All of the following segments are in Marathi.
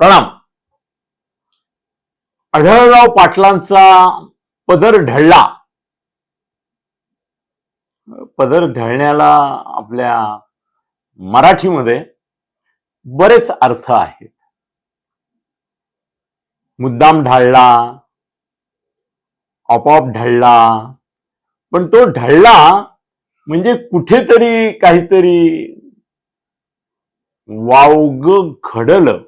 प्रणाम. आढळराव पाटलांचा पदर ढळला. पदर ढळण्याला आपल्या मराठीमध्ये बरेच अर्थ आहेत. मुद्दाम ढाळला आपोआप ढळला पण तो ढळला म्हणजे कुठेतरी काहीतरी वावग घडलं.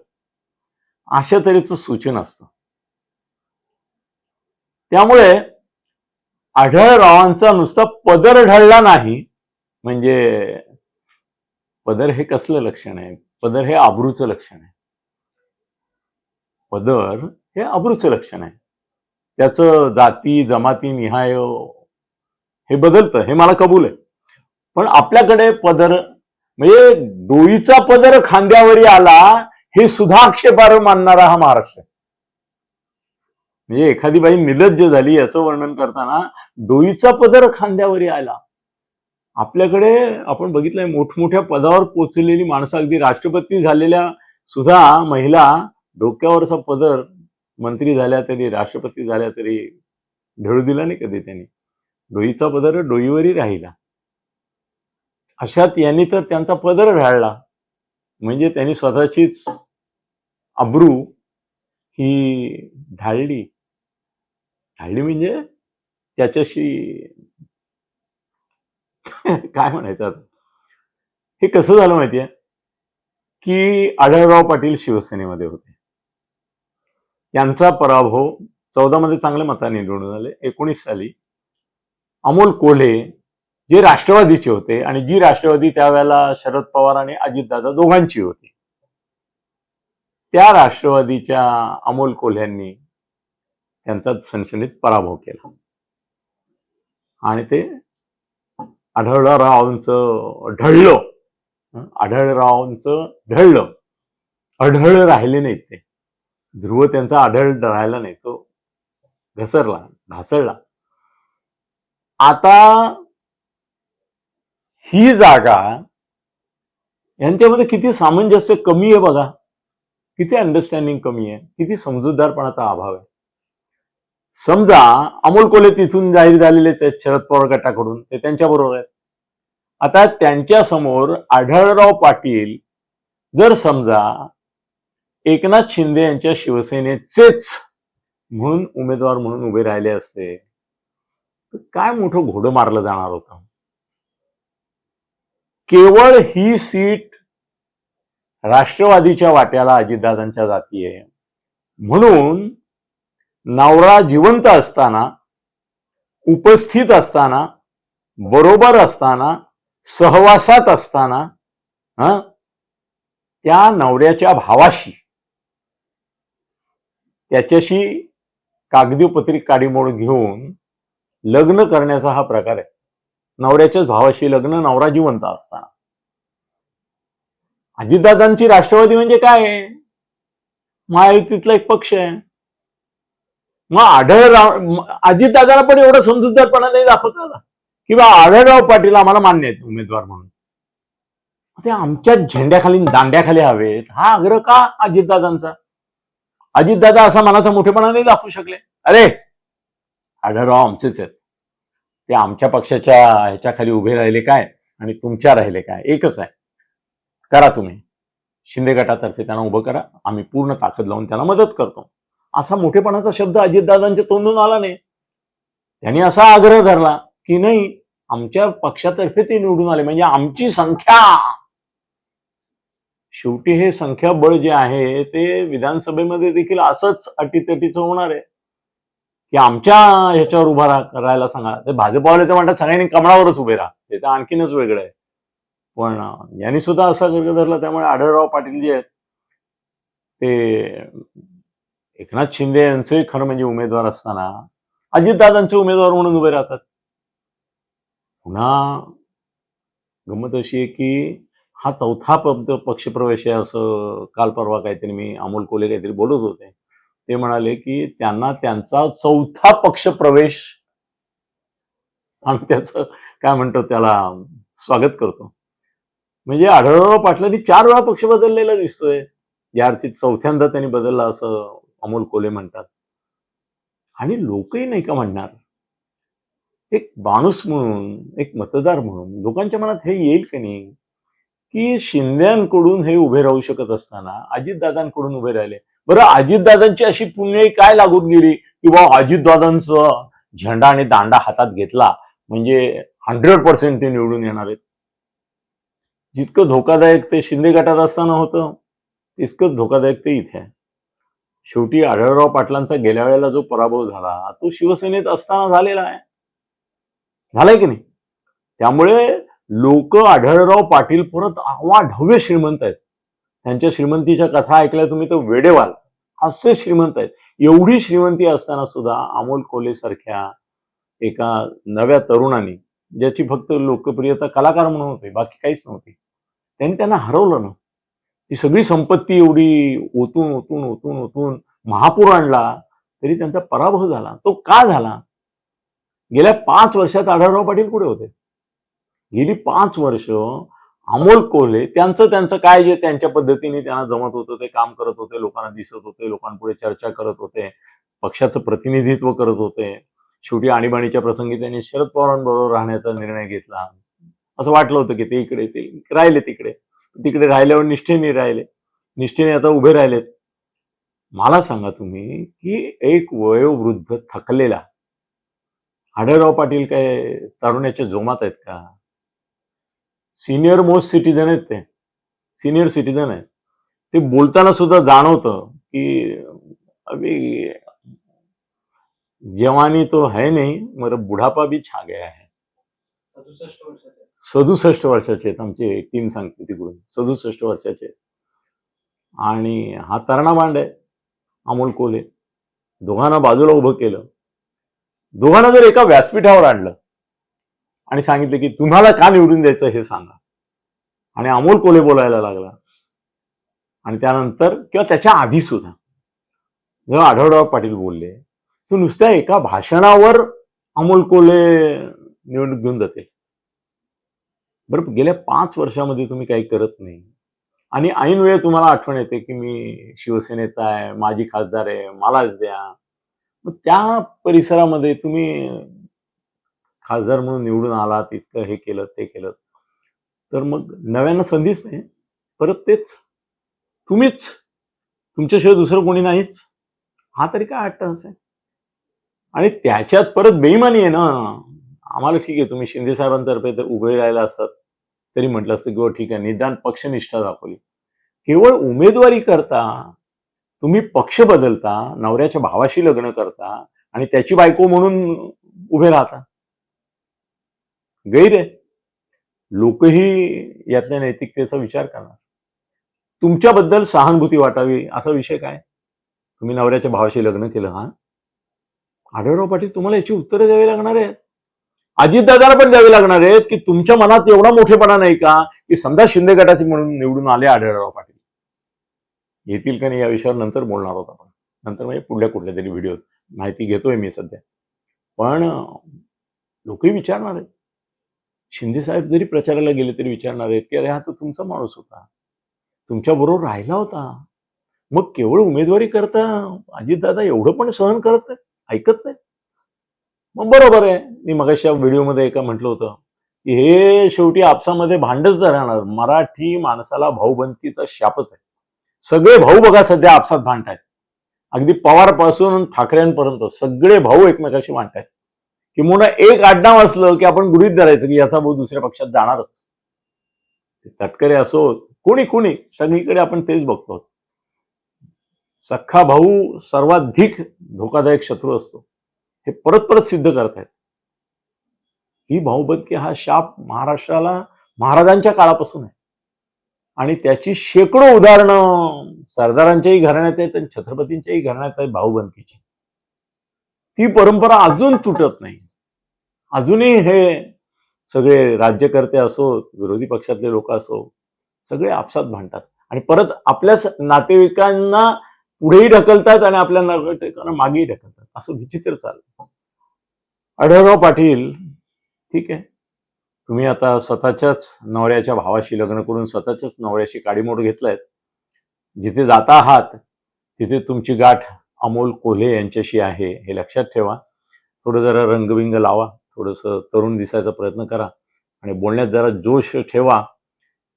अशा तऱ्हेचं सूचन असतं. त्यामुळे आढळरावांचा नुसता पदर ढळला नाही म्हणजे पदर हे कसलं लक्षण आहे? पदर हे आबरूचं लक्षण आहे. पदर हे आबरूचं लक्षण आहे. त्याचं जाती जमाती निहाय हे बदलतं हे मला कबूल आहे. पण आपल्याकडे पदर म्हणजे डोईचा पदर खांद्यावरी आला हे सुद्धा आक्षेपार्ह मानणारा हा महाराष्ट्र म्हणजे एखादी बाई निलज्ज झाली याचं वर्णन करताना डोईचा पदर खांद्यावरी आला आपल्याकडे आपण बघितलंय मोठमोठ्या पदावर पोचलेली माणसं अगदी राष्ट्रपती झालेल्या सुद्धा महिला डोक्यावरचा पदर मंत्री झाल्या तरी राष्ट्रपती झाल्या तरी ढळू दिला नाही कधी त्यांनी. डोईचा पदर डोईवरही राहिला. अशात यांनी तर त्यांचा पदर ढाळला म्हणजे त्यांनी स्वतःचीच अब्रू ही ढाळली ढाळली म्हणजे त्याच्याशी काय म्हणायचं आता? हे कसं झालं माहितीये? की आढळराव पाटील शिवसेनेमध्ये होते. त्यांचा पराभव चौदा मध्ये चांगल्या मताने निवडून आले. एकोणीस साली अमोल कोल्हे जे राष्ट्रवादीचे होते आणि जी राष्ट्रवादी त्यावेळेला शरद पवार आणि अजितदादा दोघांची होती त्या राष्ट्रवादीच्या अमोल कोल्ह्यांनी त्यांचा सनसनीत पराभव केला. आणि ते आढळरावांचं ढळलं आढळरावांचं ढळलं अढळ राहिले नाहीत ते. ध्रुव त्यांचा आढळ राहिला नाही तो घसरला ढासळला. आता ही जागा यांच्यामध्ये किती सामंजस्य कमी आहे बघा. किती अंडरस्टँडिंग कमी आहे. किती समजूतदारपणाचा अभाव आहे. समजा अमोल कोले तिथून जाहीर झालेले आहेत शरद पवार गटाकडून ते त्यांच्या बरोबर आहेत. आता त्यांच्यासमोर आढळराव पाटील जर समजा एकनाथ शिंदे यांच्या शिवसेनेचेच म्हणून उमेदवार म्हणून उभे राहिले असते तर काय मोठं घोडं मारलं जाणार होतं? केवळ ही सीट राष्ट्रवादीच्या वाट्याला अजितदादांच्या जाती आहे. म्हणून नवरा जिवंत असताना उपस्थित असताना बरोबर असताना सहवासात असताना हा त्या नवऱ्याच्या भावाशी त्याच्याशी कागदी पत्रिक काडीमोड घेऊन लग्न करण्याचा हा प्रकार आहे. नवऱ्याच्याच भावाशी लग्न नवरा जिवंत असताना. अजितदादांची राष्ट्रवादी म्हणजे काय? आहे महायुतीतला एक पक्ष आहे. मग आढळराव अजितदादाला पण एवढं समजूतदारपणा नाही दाखवत आला. बा आढळराव पाटील आम्हाला मान्य आहेत उमेदवार म्हणून. ते आमच्या झेंड्याखाली दांड्याखाली हवेत. हा आग्रह का अजितदादांचा अजितदादा असा मनाचा मोठेपणा नाही दाखवू शकले. अरे आढळराव आमचेच आहेत. ते आमच्या पक्षाच्या ह्याच्या खाली उभे राहिले काय आणि तुमच्या राहिले काय? एकच आहे. करा तुम्ही. शिंदे गटातर्फे त्यांना उभं करा. आम्ही पूर्ण ताकद लावून त्यांना मदत करतो. असा मोठेपणाचा शब्द अजितदादांच्या तोंडून आला नाही. त्यांनी असा आग्रह धरला की नाही आमच्या पक्षातर्फे ते निवडून आले. म्हणजे आमची संख्या. शेवटी हे संख्याबळ जे आहे ते विधानसभेमध्ये देखील असंच अटीतटीचं होणार आहे. की आमच्या ह्याच्यावर उभा राहा- राहायला सांगा. ते भाजपावाले तर म्हणतात सगळ्यांनी कमळावरच उभे राहा. ते तर आणखीनच वेगळं आहे. पण यांनी सुद्धा असा गर्ग धरला त्यामुळे आढळराव पाटील जे आहेत ते एकनाथ शिंदे यांचे खरं म्हणजे उमेदवार असताना अजितदादांचे उमेदवार म्हणून उभे राहतात. पुन्हा गंमत अशी आहे की हा चौथा पद पक्षप्रवेश आहे असं काल परवा काहीतरी मी अमोल कोले काहीतरी बोलत होते. ते म्हणाले की त्यांना त्यांचा चौथा पक्ष प्रवेश आम्ही त्याचं काय म्हणतो त्याला स्वागत करतो. म्हणजे आढळराव पाटलांनी चार वेळा पक्ष बदललेला दिसतोय. या अर्थी चौथ्यांदा त्यांनी बदलला असं अमोल कोले म्हणतात. आणि लोकही नाही का म्हणणार? एक माणूस म्हणून एक मतदार म्हणून लोकांच्या मनात हे येईल की नाही? की शिंद्यांकडून हे उभे राहू शकत असताना अजितदादांकडून उभे राहिले बरं अजितदादांची अशी पुण्याई काय लागून गेली? की बा अजितदादांचं झेंडा आणि दांडा हातात घेतला म्हणजे हंड्रेड पर्सेंट ते निवडून येणार आहेत. जितकं धोकादायक ते शिंदे गटात असताना होतं तितकंच धोकादायक ते इथे आहे. शेवटी आढळराव पाटलांचा गेल्या वेळेला जो पराभव झाला तो शिवसेनेत असताना झालेला आहे. झालाय की नाही? त्यामुळे लोक आढळराव पाटील परत आवाढव्य श्रीमंत आहेत. त्यांच्या श्रीमंतीच्या कथा ऐकल्या तुम्ही तर वेडेवाल. असे श्रीमंत आहेत. एवढी श्रीमंती असताना सुद्धा अमोल कोले सारख्या एका नव्या तरुणाने ज्याची फक्त लोकप्रियता कलाकार म्हणून होती बाकी काहीच नव्हती त्यांनी त्यांना हरवलं ना. ती सगळी संपत्ती एवढी ओतून ओतून ओतून ओतून महापूर आणला तरी त्यांचा पराभव झाला. तो का झाला? गेल्या पाच वर्षात आढळराव पाटील कुठे होते? गेली पाच वर्ष अमोल कोल्हे त्यांचं त्यांचं काय जे त्यांच्या पद्धतीने त्यांना जमत होतं ते काम करत होते लोकांना दिसत होते लोकांपुढे चर्चा करत होते पक्षाचं प्रतिनिधित्व करत होते. शेवटी आणीबाणीच्या प्रसंगी त्यांनी शरद पवारांबरोबर राहण्याचा निर्णय घेतला. असं वाटलं होतं की ते इकडे ते राहिले तिकडे. तिकडे राहिल्यावर निष्ठेने राहिले. निष्ठेने आता उभे राहिलेत. मला सांगा तुम्ही की एक वयोवृद्ध थकलेला आढळराव पाटील काय तरुणाच्या जोमात आहेत का? सिनियर मोस्ट सिटीजन आहेत ते. सिनियर सिटीजन आहेत. ते बोलताना सुद्धा जाणवतं की अभी जवानी तो है नहीं मगर बुढापा भी छा गया है. सदुसष्ट वर्षाचे. आहेत आमचे टीम सांगते तिकडून सदुसष्ट वर्षाचे. आणि हा तरणा बांड आहे अमोल कोले. दोघांना बाजूला उभं केलं. दोघांना जर एका व्यासपीठावर आणलं आणि सांगितलं की तुम्हाला का निवडून द्यायचं हे सांगा. आणि अमोल कोले बोलायला लागला. आणि त्यानंतर किंवा त्याच्या आधी सुद्धा जेव्हा आढळराव पाटील बोलले तो नुसत्या एका भाषणावर अमोल कोले निवडणूक घेऊन जाते बरं गेल्या पाच वर्षामध्ये तुम्ही काही करत नाही. आणि ऐन वेळ तुम्हाला आठवण येते की मी शिवसेनेचा आहे माझी खासदार आहे मलाच द्या. मग त्या परिसरामध्ये तुम्ही खासदार म्हणून निवडून आलात इतकं हे केलं ते केलं. तर मग नव्यानं संधीच नाही. परत तेच. तुम्हीच. तुमच्याशिवाय दुसरं कोणी नाहीच. हा तरी काय अट्टहास आहे? आणि त्याच्यात परत बेईमानी आहे ना. आम्हाला ठीक आहे तुम्ही शिंदे साहेबांतर्फे तर उभे राहिला असतात. तरी म्हटलं असतं किंवा हो, ठीक आहे निदान पक्षनिष्ठा दाखवली. केवळ उमेदवारी करता तुम्ही पक्ष बदलता नवऱ्याच्या भावाशी लग्न करता आणि त्याची बायको म्हणून उभे राहता. गैर आहे. लोकही यातल्या नैतिकतेचा विचार करणार. तुमच्याबद्दल सहानुभूती वाटावी असा विषय काय? तुम्ही नवऱ्याच्या भावाशी लग्न केलं हा? आढळराव पाटील तुम्हाला याची उत्तरं द्यावी लागणार आहेत. अजितदादाला पण द्यावी लागणार आहेत की तुमच्या मनात एवढा मोठेपणा नाही का की समजा शिंदे गटाचे म्हणून निवडून आले आढळराव पाटील. येतील का नाही या विषयावर नंतर बोलणार आहोत आपण. नंतर म्हणजे पुढल्या कुठल्या तरी व्हिडिओ माहिती घेतोय मी सध्या. पण लोकही विचारणार आहेत. शिंदे साहेब जरी प्रचाराला गेले तरी विचारणार आहेत की अरे हा तर तुमचा माणूस होता. तुमच्या बरोबर राहिला होता. मग केवळ उमेदवारी करता अजितदादा एवढं पण सहन करत नाही ऐकत नाही? मग बरोबर आहे. मी मगाशा व्हिडिओमध्ये एका म्हटलं होतं की हे शेवटी आपसामध्ये भांडच राहणार मराठी माणसाला भाऊबंदकीचा शापच आहे. सगळे भाऊ बघा सध्या आपसात भांडतायत. अगदी पवारपासून ठाकरेंपर्यंत सगळे भाऊ एकमेकाशी भांडतायत. किंवा एक आडनाव असलं की आपण गृहित धरायचं की याचा भाऊ दुसऱ्या पक्षात जाणारच. तटकरे असो कोणी कोणी सगळीकडे आपण तेच बघतो. सख्खा भाऊ सर्वाधिक धोकादायक शत्रू असतो. हे परत परत सिद्ध करतायत. ही भाऊबंदकी हा शाप महाराष्ट्राला महाराजांच्या काळापासून आहे. आणि त्याची शेकडो उदाहरणं सरदारांच्याही घराण्यात आहेत आणि छत्रपतींच्याही घराण्यात आहेत भाऊबंदकीची. ती परंपरा अजून तुटत नाही. अजूनही हे सगळे राज्यकर्ते असो विरोधी पक्षातले लोक असो सगळे आपसात भांडतात. आणि परत आपल्याच नातेवाईकांना पुढेही ढकलतात आणि आपल्या नातेवाईकांना मागेही ढकलतात. असं विचित्र चाललं आढळराव पाटील ठीक आहे. तुम्ही आता स्वतःच्याच नवऱ्याच्या भावाशी लग्न करून स्वतःच्याच नवऱ्याशी काडीमोड घेतलायत जिथे जाता आहात तिथे तुमची गाठ अमोल कोल्हे यांच्याशी आहे हे लक्षात ठेवा. थोडं जरा रंगबिंग लावा. थोडंसं तरुण दिसायचा प्रयत्न करा आणि बोलण्यात जरा जोश ठेवा.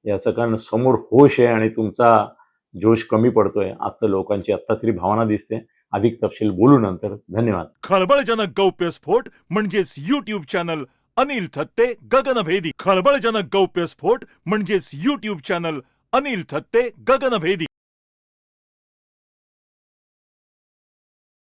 याचं कारण समोर होश आहे आणि तुमचा जोश कमी पडतोय. आज तर लोकांची आत्ता तरी भावना दिसते. अधिक तपशील बोलू नंतर. धन्यवाद. खळबळजनक गौप्यस्फोट म्हणजेच युट्यूब चॅनल अनिल थत्ते गगनभेदी खळबळजनक गौप्यस्फोट म्हणजेच युट्यूब चॅनल अनिल थत्ते गगनभेदी